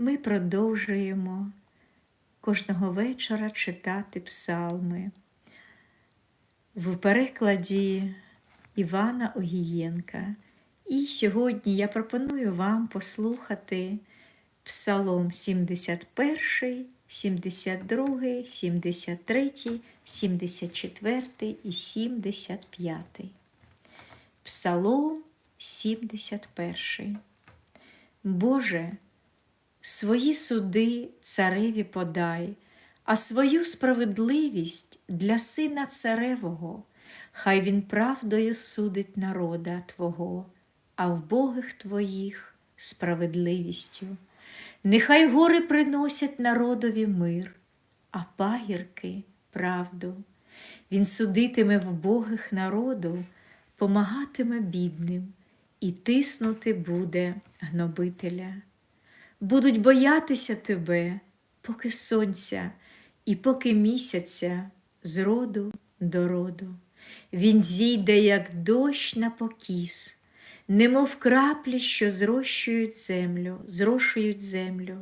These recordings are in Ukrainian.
ми продовжуємо кожного вечора читати псалми в перекладі Івана Огієнка. І сьогодні я пропоную вам послухати Псалом 71, 72, 73, 74 і 75. Псалом 71. Боже, свої суди цареві подай, а свою справедливість для сина царевого, хай він правдою судить народа Твого, а в богих Твоїх справедливістю. Нехай гори приносять народові мир, а пагірки правду. Він судитиме в богих народу, помагатиме бідним і тиснути буде гнобителя. Будуть боятися тебе, поки сонця і поки місяця з роду до роду. Він зійде, як дощ на покіс, немов краплі, що зрощують землю, зрошують землю.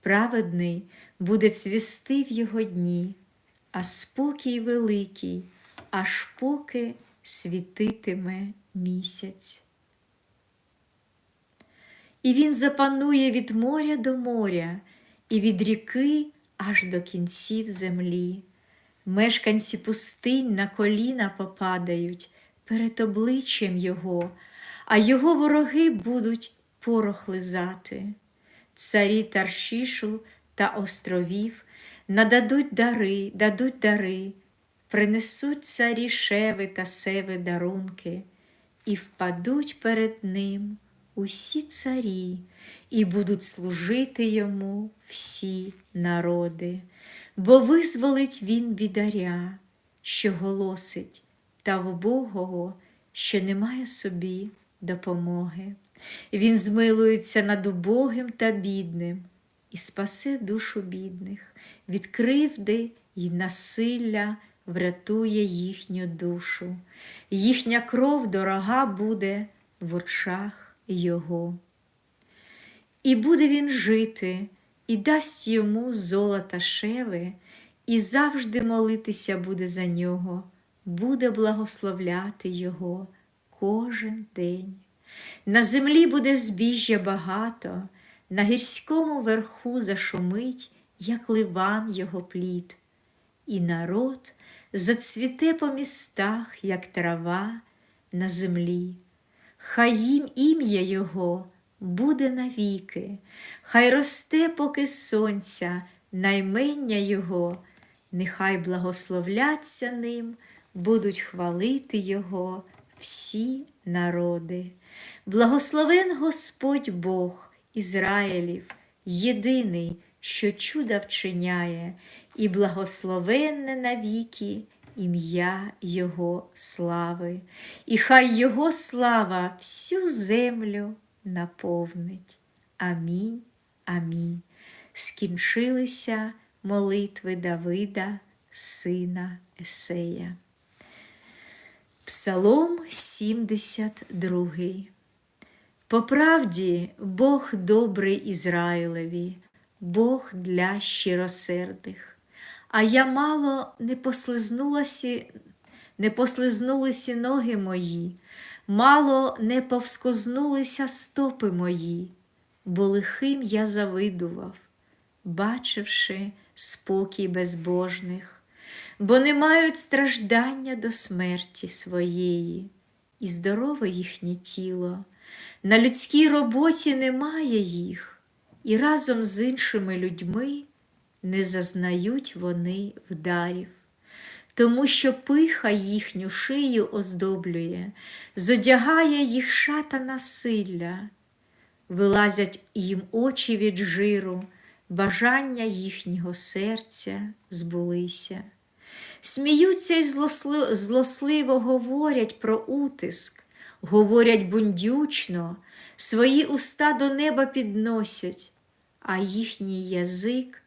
Праведний буде цвісти в його дні, а спокій великий, аж поки світитиме місяць. І він запанує від моря до моря, і від ріки аж до кінців землі. Мешканці пустинь на коліна попадають перед обличчям Його, а його вороги будуть порох лизати. Царі Таршішу та островів нададуть дари, дадуть дари, принесуть царі шеви та севи дарунки, і впадуть перед ним усі царі, і будуть служити йому всі народи, бо визволить він бідаря, що голосить, та вбогого, що немає собі допомоги. Він змилується над убогим та бідним і спасе душу бідних, від кривди й насилля врятує їхню душу. Їхня кров дорога буде в очах його. І буде він жити, і дасть йому золота шеви, і завжди молитися буде за нього, буде благословляти його кожен день. На землі буде збіжжя багато, на гірському верху зашумить, як ливан його плід, і народ зацвіте по містах, як трава на землі. Хай їм ім'я Його буде навіки, хай росте, поки сонця, наймення Його, нехай благословляться ним, будуть хвалити Його всі народи. Благословен Господь Бог Ізраїлів, єдиний, що чуда вчиняє, і благословенне навіки ім'я Його слави, і хай Його слава всю землю наповнить. Амінь. Амінь. Скінчилися молитви Давида, сина Есея. Псалом 72. По правді Бог добрий Ізраїлеві, Бог для щиросердих, а я мало не послизнулася, не послизнулися ноги мої, мало не повскознулися стопи мої, бо лихим я завидував, бачивши спокій безбожних, бо не мають страждання до смерті своєї, і здорове їхнє тіло. На людській роботі немає їх, і разом з іншими людьми не зазнають вони вдарів, тому що пиха їхню шию оздоблює, зодягає їх шата насилля, вилазять їм очі від жиру, бажання їхнього серця збулися. Сміються й злосливо говорять про утиск, говорять бундючно, свої уста до неба підносять, а їхній язик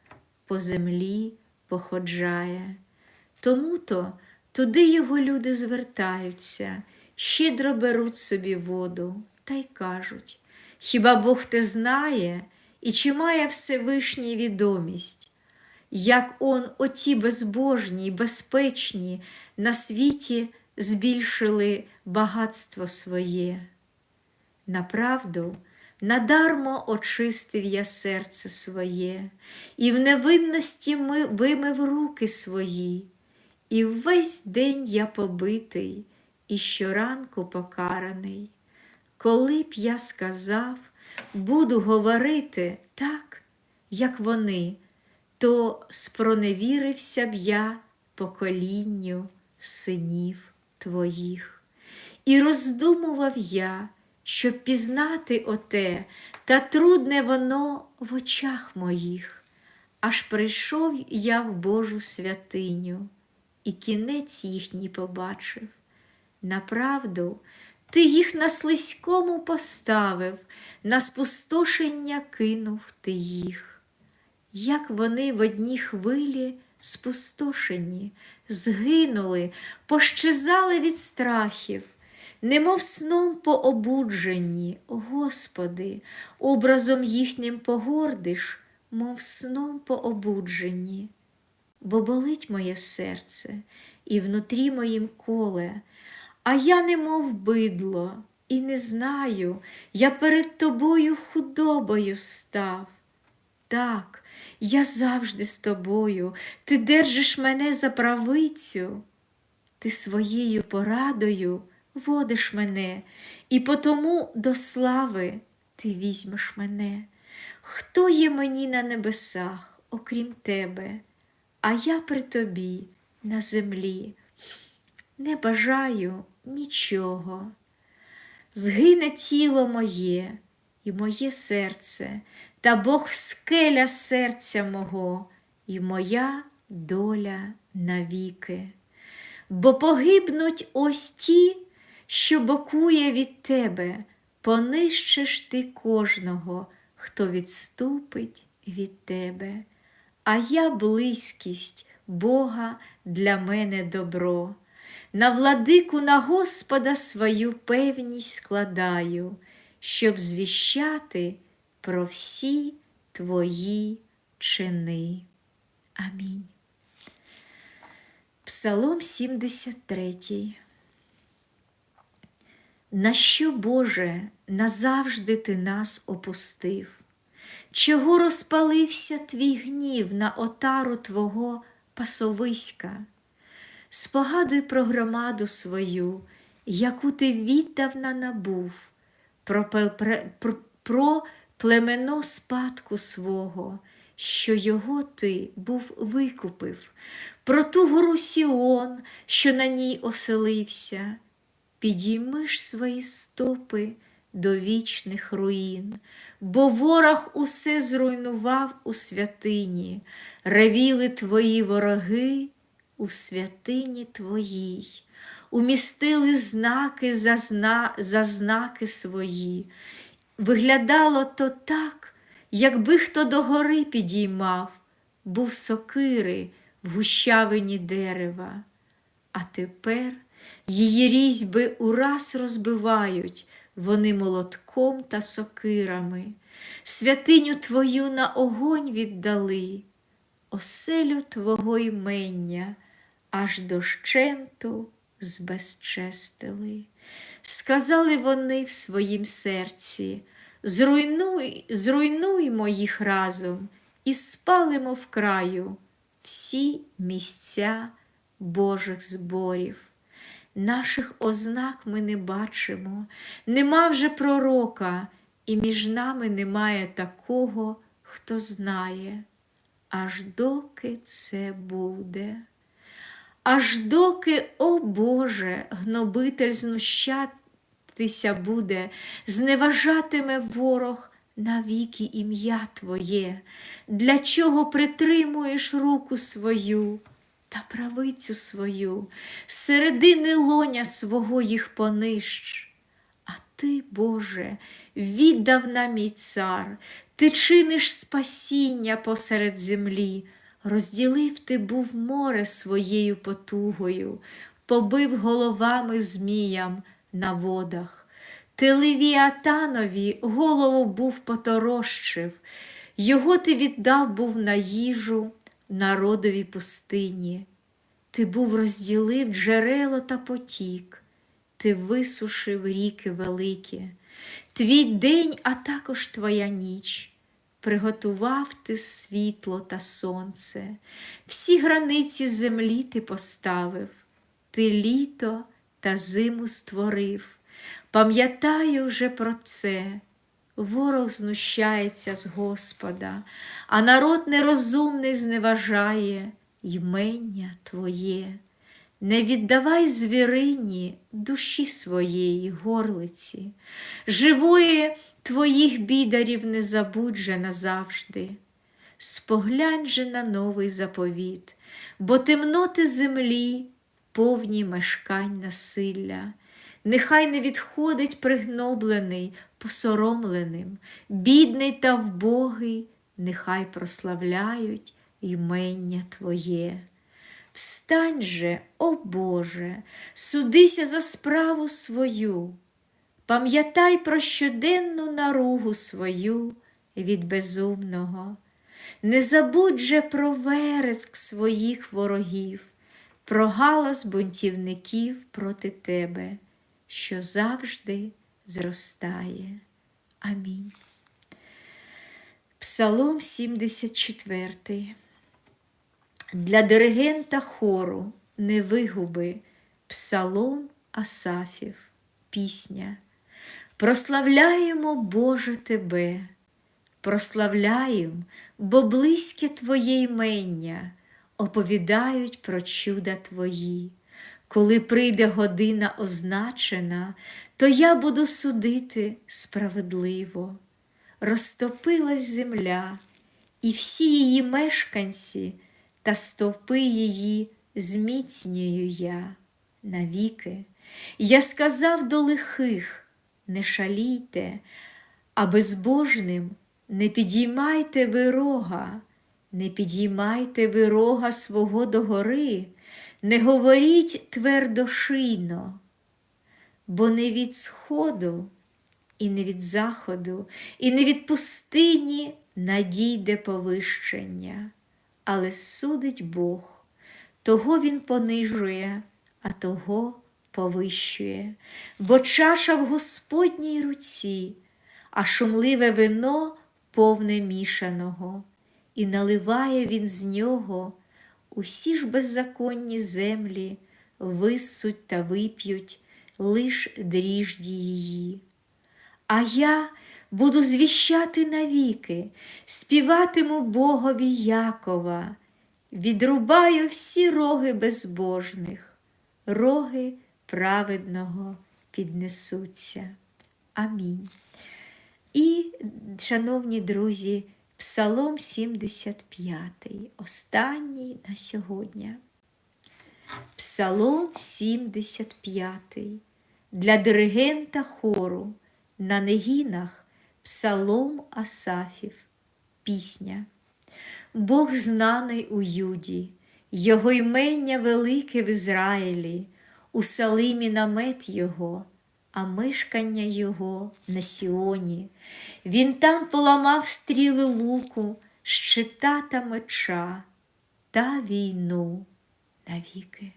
по землі походжає. Тому то туди його люди звертаються, щедро беруть собі воду та й кажуть: Хіба Бог те знає, і чи має Всевишній відомість, як он оті безбожні, безпечні на світі збільшили багатство своє. Направду, надармо очистив я серце своє, і в невинності ми вимив руки свої, і весь день я побитий, і щоранку покараний. Коли б я сказав, буду говорити так, як вони, то спроневірився б я поколінню синів твоїх. І роздумував я, щоб пізнати оте, та трудне воно в очах моїх. Аж прийшов я в Божу святиню, і кінець їхній побачив. Направду, ти їх на слизькому поставив, на спустошення кинув ти їх. Як вони в одній хвилі спустошені, згинули, пощезали від страхів, немов сном пообуджені, Господи, образом їхнім погордиш, мов сном пообуджені. Бо болить моє серце, і внутрі моїм коле, а я немов бидло, і не знаю, я перед тобою худобою став. Так, я завжди з тобою, ти держиш мене за правицю, ти своєю порадою водиш мене, і потому до слави ти візьмеш мене. Хто є мені на небесах, окрім тебе, а я при тобі на землі? Не бажаю нічого. Згине тіло моє і моє серце, та Бог скеля серця мого, і моя доля навіки. Бо погибнуть ось ті, що бокує від тебе, понищиш ти кожного, хто відступить від тебе. А я близькість Бога для мене добро. На владику на Господа свою певність складаю, щоб звіщати про всі твої чини. Амінь. Псалом 73. На що, Боже, назавжди ти нас опустив? Чого розпалився твій гнів на отару Твого пасовиська? Спогадуй про громаду свою, яку ти віддавна набув, про, про, про племено спадку свого, що його ти був викупив, про ту гору Сіон, що на ній оселився. Підійми ж свої стопи до вічних руїн, бо ворог усе зруйнував у святині, ревіли твої вороги у святині твоїй, умістили знаки за, зна, за знаки свої. Виглядало то так, якби хто до гори підіймав, був сокири в гущавині дерева. А тепер її різьби ураз розбивають вони молотком та сокирами, святиню твою на огонь віддали, оселю твого імення аж дощенту збезчестили. Сказали вони в своїм серці, зруйнуй, зруйнуймо їх разом і спалимо в краю всі місця Божих зборів. Наших ознак ми не бачимо, нема вже пророка, і між нами немає такого, хто знає, аж доки це буде. Аж доки, о Боже, гнобитель знущатися буде, зневажатиме ворог навіки ім'я Твоє, для чого притримуєш руку свою та правицю свою, з середини лоня свого їх понищ. А ти, Боже, віддав нам мій цар, ти чиниш спасіння посеред землі, розділив ти був море своєю потугою, побив головами зміям на водах. Ти Левіатанові голову був поторощив, Його ти віддав був на їжу народові пустині. Ти був розділив джерело та потік, ти висушив ріки великі, твій день, а також твоя ніч. Приготував ти світло та сонце, всі границі землі ти поставив, ти літо та зиму створив. Пам'ятаю вже про це. Ворог знущається з Господа, а народ нерозумний зневажає ймення Твоє. Не віддавай звірині душі своєї горлиці, живої твоїх бідарів не забудь же назавжди. Споглянь же на новий заповіт, бо темноти землі повні мешкань насилля. Нехай не відходить пригноблений, посоромленим, бідний та вбогий, нехай прославляють ймення Твоє. Встань же, о Боже, судися за справу свою, пам'ятай про щоденну наругу свою від безумного, не забудь же про вереск своїх ворогів, про галас бунтівників проти тебе, що завжди зростає. Амінь. Псалом 74. Для диригента хору не вигуби Псалом Асафів, пісня. Прославляємо, Боже Тебе, прославляємо, бо близьке Твоє ймення, оповідають про чуда Твої. Коли прийде година означена, то я буду судити справедливо. Розтопилась земля, і всі її мешканці та стовпи її зміцнюю я навіки. Я сказав до лихих, не шалійте, а безбожним не підіймайте ви рога, не підіймайте ви рога свого догори, не говоріть твердошийно, бо не від сходу, і не від заходу, і не від пустині надійде повищення. Але судить Бог, того Він понижує, а того повищує, бо чаша в Господній руці, а шумливе вино повне мішаного, і наливає він з нього усі ж беззаконні землі, висуть та вип'ють лиш дріжді її. А я буду звіщати навіки, співатиму Богові Якова, відрубаю всі роги безбожних, роги праведного піднесуться. Амінь. І, шановні друзі, Псалом 75, останній на сьогодні. Псалом 75 для диригента хору на негінах Псалом Асафів, пісня. Бог знаний у Юді, Його ймення велике в Ізраїлі, у Салимі намет Його, а мешкання Його на Сіоні. Він там поламав стріли луку, щита та меча та війну навіки.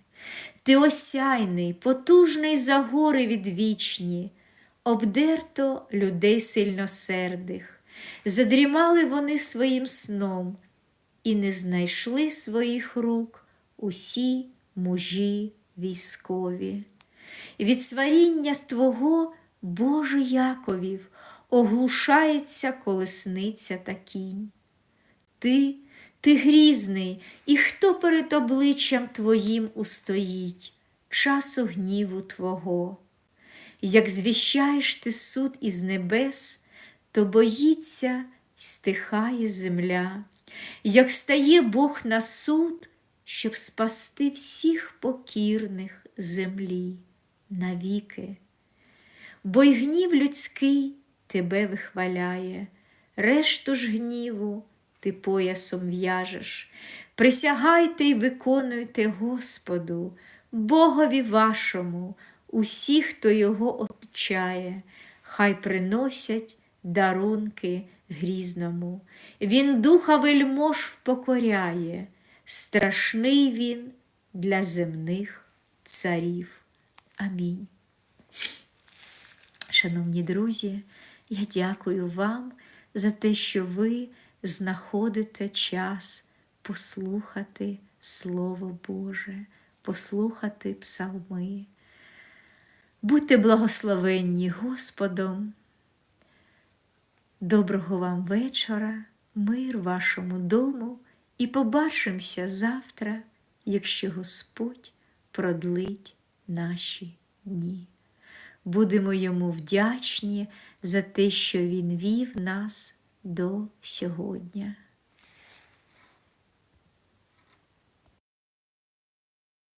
Ти осяйний, потужний за гори відвічні обдерто людей сильносердих, задрімали вони своїм сном і не знайшли своїх рук усі мужі військові. Від сваріння Твого, Боже Яковів, оглушається колесниця та кінь. Ти, ти грізний, і хто перед обличчям Твоїм устоїть, часу гніву Твого? Як звіщаєш ти суд із небес, то боїться й стихає земля, як стає Бог на суд, щоб спасти всіх покірних землі навіки. Бо й гнів людський тебе вихваляє, решту ж гніву ти поясом в'яжеш. Присягайте й виконуйте Господу, Богові вашому усі, хто його отчає, хай приносять дарунки грізному, Він духа вельмож впокоряє, страшний він для земних царів. Амінь. Шановні друзі, я дякую вам за те, що ви знаходите час послухати Слово Боже, послухати псалми. Будьте благословенні Господом. Доброго вам вечора, мир вашому дому, і побачимося завтра, якщо Господь продлить наші дні. Будемо йому вдячні за те, що Він вів нас до сьогодні.